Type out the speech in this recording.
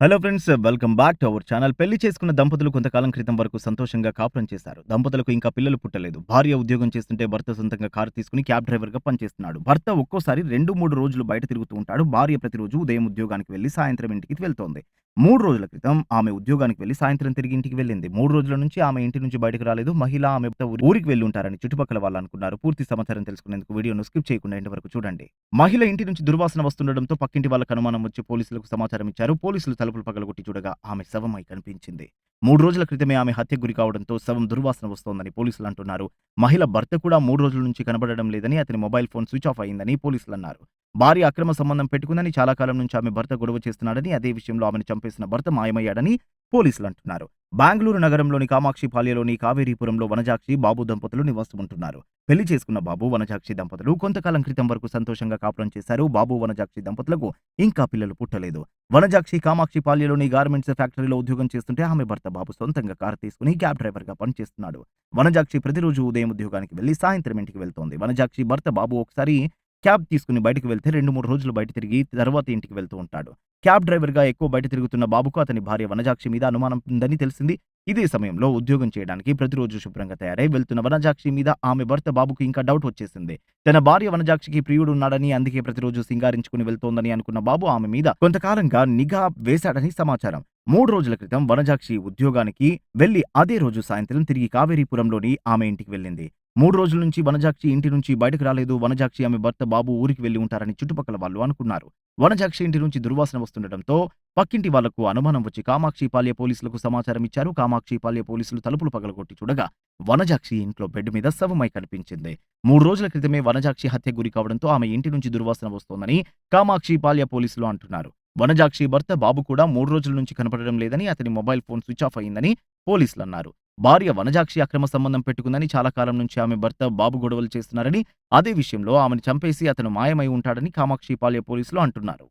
Hello friends welcome back to our channel పెళ్ళి చేసుకున్న దంపతులు కొంతకాలం క్రితం వరకు సంతోషంగా కాపురం చేశారు. దంపతులకు ఇంకా పిల్లలు పుట్టలేదు. భార్య ఉద్యోగం చేస్తుంటే భర్త సొంతంగా కారు తీసుకుని క్యాబ్ డ్రైవర్గా పనిచేస్తున్నాడు. భర్త ఒక్కోసారి రెండు మూడు రోజులు బయట తిరుగుతూ ఉంటాడు. భార్య ప్రతిరోజు ఉదయం ఉద్యోగానికి వెళ్ళి సాయంత్రం ఇంటికి వెళ్తోంది. మూడు రోజుల క్రితం ఆమె ఉద్యోగానికి వెళ్ళి సాయంత్రం తిరిగి ఇంటికి వెళ్ళింది. మూడు రోజుల నుంచి ఆమె ఇంటి నుంచి బయటకు రాలేదు. మహిళ ఆమె ఊరికి వెళ్ళి ఉంటారని చుట్టుపక్కల వాళ్ళు అనుకున్నారు. పూర్తి సమాచారం తెలుసుకునేందుకు వీడియోను స్కిప్ చేయకుండా ఇంటి వరకు చూడండి. మహిళ ఇంటి నుంచి దుర్వాసన వస్తుండటంతో పక్కింటి వాళ్ళకు అనుమానం వచ్చి పోలీసులకు సమాచారం ఇచ్చారు. పోలీసులు తలుపులు పగలగొట్టి చూడగా ఆమె శవమై కనిపించింది. మూడు రోజుల క్రితమే ఆమె హత్య గురి కావడంతో శవం దుర్వాసన వస్తోందని పోలీసులు అంటున్నారు. మహిళ భర్త కూడా మూడు రోజుల నుంచి కనబడడం లేదని అతని మొబైల్ ఫోన్ స్విచ్ ఆఫ్ అయిందని పోలీసులు అన్నారు. భార్య అక్రమ సంబంధం పెట్టుకుందని చాలా కాలం నుంచి ఆమె భర్త గొడవ చేస్తున్నాడని అదే విషయంలో ఆమెను చంపేసిన భర్త మాయమయ్యాడని పోలీసులు అంటున్నారు బెంగళూరు నగరంలోని కామాక్షి పాల్యలోని కావేరీపురంలో వనజాక్షి బాబు దంపతులు నివాసం ఉంటున్నారు పెళ్ళి చేసుకున్న బాబు వనజాక్షి దంపతులు కొంతకాలం క్రితం వరకు సంతోషంగా కాపురం చేశారు. బాబు వనజాక్షి దంపతులకు ఇంకా పిల్లలు పుట్టలేదు. వనజాక్షి కామాక్షి పాల్యలోని గార్మెంట్స్ ఫ్యాక్టరీలో ఉద్యోగం చేస్తుంటే ఆమె భర్త బాబు సొంతంగా కారు తీసుకుని క్యాబ్ డ్రైవర్గా పనిచేస్తున్నాడు. వనజాక్షి ప్రతిరోజు ఉదయం ఉద్యోగానికి వెళ్ళి సాయంత్రం ఇంటికి వెళ్తోంది. వనజాక్షి భర్త బాబు ఒకసారి క్యాబ్ తీసుకుని బయటకు వెళ్తే రెండు మూడు రోజులు బయట తిరిగి తర్వాత ఇంటికి వెళ్తూ ఉంటాడు. క్యాబ్ డ్రైవర్గా ఎక్కువ బయట తిరుగుతున్న బాబుకు అతని భార్య వనజాక్షి మీద అనుమానం ఉందని తెలిసింది. ఇదే సమయంలో ఉద్యోగం చేయడానికి ప్రతిరోజు శుభ్రంగా తయారై వెళ్తున్న వనజాక్షి మీద ఆమె భర్త బాబుకు ఇంకా డౌట్ వచ్చేసింది. తన భార్య వనజాక్షికి ప్రియుడు ఉన్నాడని అందుకే ప్రతిరోజు సింగారించుకుని వెళ్తోందని అనుకున్న బాబు ఆమె మీద కొంతకాలంగా నిఘా వేశాడని సమాచారం. మూడు రోజుల క్రితం వనజాక్షి ఉద్యోగానికి వెళ్ళి అదే రోజు సాయంత్రం తిరిగి కావేరీపురంలోని ఆమె ఇంటికి వెళ్ళింది. మూడు రోజుల నుంచి వనజాక్షి ఇంటి నుంచి బయటకు రాలేదు. వనజాక్షి ఆమె భర్త బాబు ఊరికి వెళ్ళి ఉంటారని చుట్టుపక్కల వాళ్ళు అనుకున్నారు. వనజాక్షి ఇంటి నుంచి దుర్వాసన వస్తుండటంతో పక్కింటి వాళ్ళకు అనుమానం వచ్చి కామాక్షి పాల్య పోలీసులకు సమాచారం ఇచ్చారు. కామాక్షి పాల్య పోలీసులు తలుపులు పగలగొట్టి చూడగా వనజాక్షి ఇంట్లో బెడ్ మీద శవమై కనిపించింది. మూడు రోజుల క్రితమే వనజాక్షి హత్య గురి కావడంతో ఆమె ఇంటి నుంచి దుర్వాసన వస్తోందని కామాక్షి పాల్య పోలీసులు అంటున్నారు. వనజాక్షి భర్త బాబు కూడా మూడు రోజుల నుంచి కనపడడం లేదని అతని మొబైల్ ఫోన్ స్విచ్ ఆఫ్ అయిందని పోలీసులు అన్నారు భార్య వనజాక్షి అక్రమ సంబంధం పెట్టుకుందని చాలా కాలం నుంచి ఆమె భర్త బాబు గొడవలు చేస్తున్నారని అదే విషయంలో ఆమెను చంపేసి అతను మాయమై ఉంటాడని కామాక్షిపాల్య పోలీసులు అంటున్నారు.